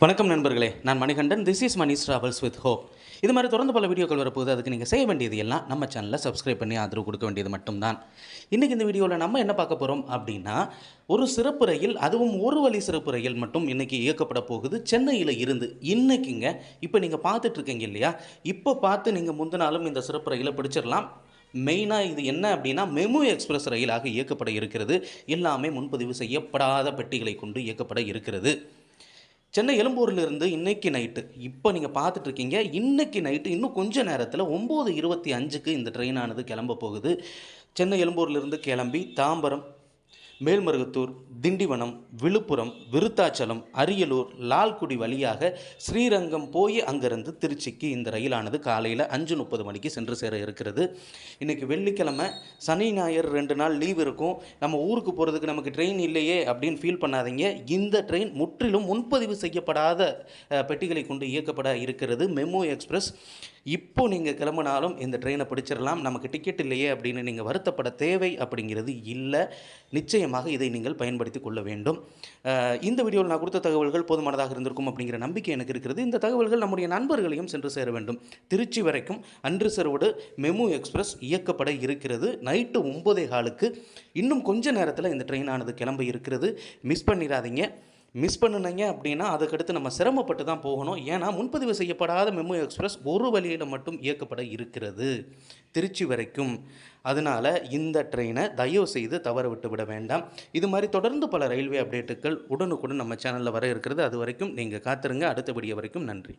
வணக்கம் நண்பர்களே நான் Manikandan. This is Mani travels with hope இது மாதிரி தொடர்ந்து பல வீடியோக்கள் வரப்போகுது. அதுக்கு நீங்கள் செய்ய வேண்டியது எல்லாம் நம்ம சேனலை சப்ஸ்கிரைப் பண்ணி ஆதரவு கொடுக்க வேண்டியது மட்டும்தான். இன்றைக்கி இந்த வீடியோவில் நம்ம என்ன பார்க்க போகிறோம் அப்படின்னா ஒரு சிறப்பு ரயில் அதுவும் ஒரு வழி சிறப்பு ரயில் மட்டும் இன்றைக்கி இயக்கப்பட போகுது. சென்னையில் இருந்து இன்றைக்கிங்க இப்போ நீங்கள் பார்த்துட்ருக்கீங்க இல்லையா? இப்போ பார்த்து நீங்கள் முந்தினாலும் இந்த சிறப்பு ரயிலை பிடிச்சிடலாம் மெயினாக இது என்ன அப்படின்னா மெமு எக்ஸ்பிரஸ் ரயிலாக இயக்கப்பட இருக்கிறது. எல்லாமே முன்பதிவு செய்யப்படாத பெட்டிகளை கொண்டு இயக்கப்பட இருக்கிறது. சென்னை எழும்பூரிலிருந்து இன்னைக்கு நைட்டு இப்போ நீங்கள் பார்த்துட்ருக்கீங்க இன்னைக்கு நைட்டு இன்னும் கொஞ்ச நேரத்தில் ஒம்பது இருபத்தி அஞ்சுக்கு இந்த ட்ரெயினானது கிளம்ப போகுது. சென்னை எழும்பூர்லேருந்து கிளம்பி தாம்பரம் மேல்மருகத்தூர் திண்டிவனம் விழுப்புரம் விருத்தாச்சலம் அரியலூர் லால்குடி வழியாக ஸ்ரீரங்கம் போய் அங்கேருந்து திருச்சிக்கு இந்த ரயிலானது காலையில் அஞ்சு முப்பது மணிக்கு சென்று சேர இருக்கிறது. இன்றைக்கி வெள்ளிக்கிழமை சனி ஞாயிறு ரெண்டு நாள் லீவ் இருக்கும். நம்ம ஊருக்கு போகிறதுக்கு நமக்கு ட்ரெயின் இல்லையே அப்படின்னு ஃபீல் பண்ணாதீங்க. இந்த ட்ரெயின் முற்றிலும் முன்பதிவு செய்யப்படாத பெட்டிகளை கொண்டு இயக்கப்பட இருக்கிறது. மெமோ எக்ஸ்பிரஸ் இப்போ நீங்கள் கிளம்பினாலும் இந்த ட்ரெயினை பிடிச்சிடலாம். நமக்கு டிக்கெட் இல்லையே அப்படின்னு நீங்கள் வருத்தப்பட தேவை அப்படிங்கிறது இல்லை. நிச்சயமாக இதை நீங்கள் பயன்படுத்தி கொள்ள வேண்டும். இந்த வீடியோவில் நான் கொடுத்த தகவல்கள் போதுமானதாக இருந்திருக்கும் அப்படிங்கிற நம்பிக்கை எனக்கு இருக்கிறது. இந்த தகவல்கள் நம்முடைய நண்பர்களையும் சென்று சேர வேண்டும். திருச்சி வரைக்கும் அன்று செருவோடு மெமு எக்ஸ்பிரஸ் இயக்கப்பட இருக்கிறது. நைட்டு ஒம்பதே காலுக்கு. இன்னும் கொஞ்ச நேரத்தில் இந்த ட்ரெயினானது கிளம்ப இருக்கிறது. மிஸ் பண்ணிடாதீங்க. மிஸ் பண்ணுனீங்க அப்படின்னா அதுக்கடுத்து நம்ம சிரமப்பட்டு தான் போகணும். ஏன்னா முன்பதிவு செய்யப்படாத மெமு எக்ஸ்பிரஸ் ஒரு வழியில் மட்டும் இயக்கப்பட இருக்கிறது திருச்சி வரைக்கும். அதனால் இந்த ட்ரெயினை தயவு செய்து தவற விட்டு விட வேண்டாம். இது மாதிரி தொடர்ந்து பல ரயில்வே அப்டேட்டுகள் உடனுக்குடன் நம்ம சேனலில் வர இருக்கிறது. அது வரைக்கும் நீங்கள் காத்திருங்க. அடுத்தபடிய வரைக்கும் நன்றி.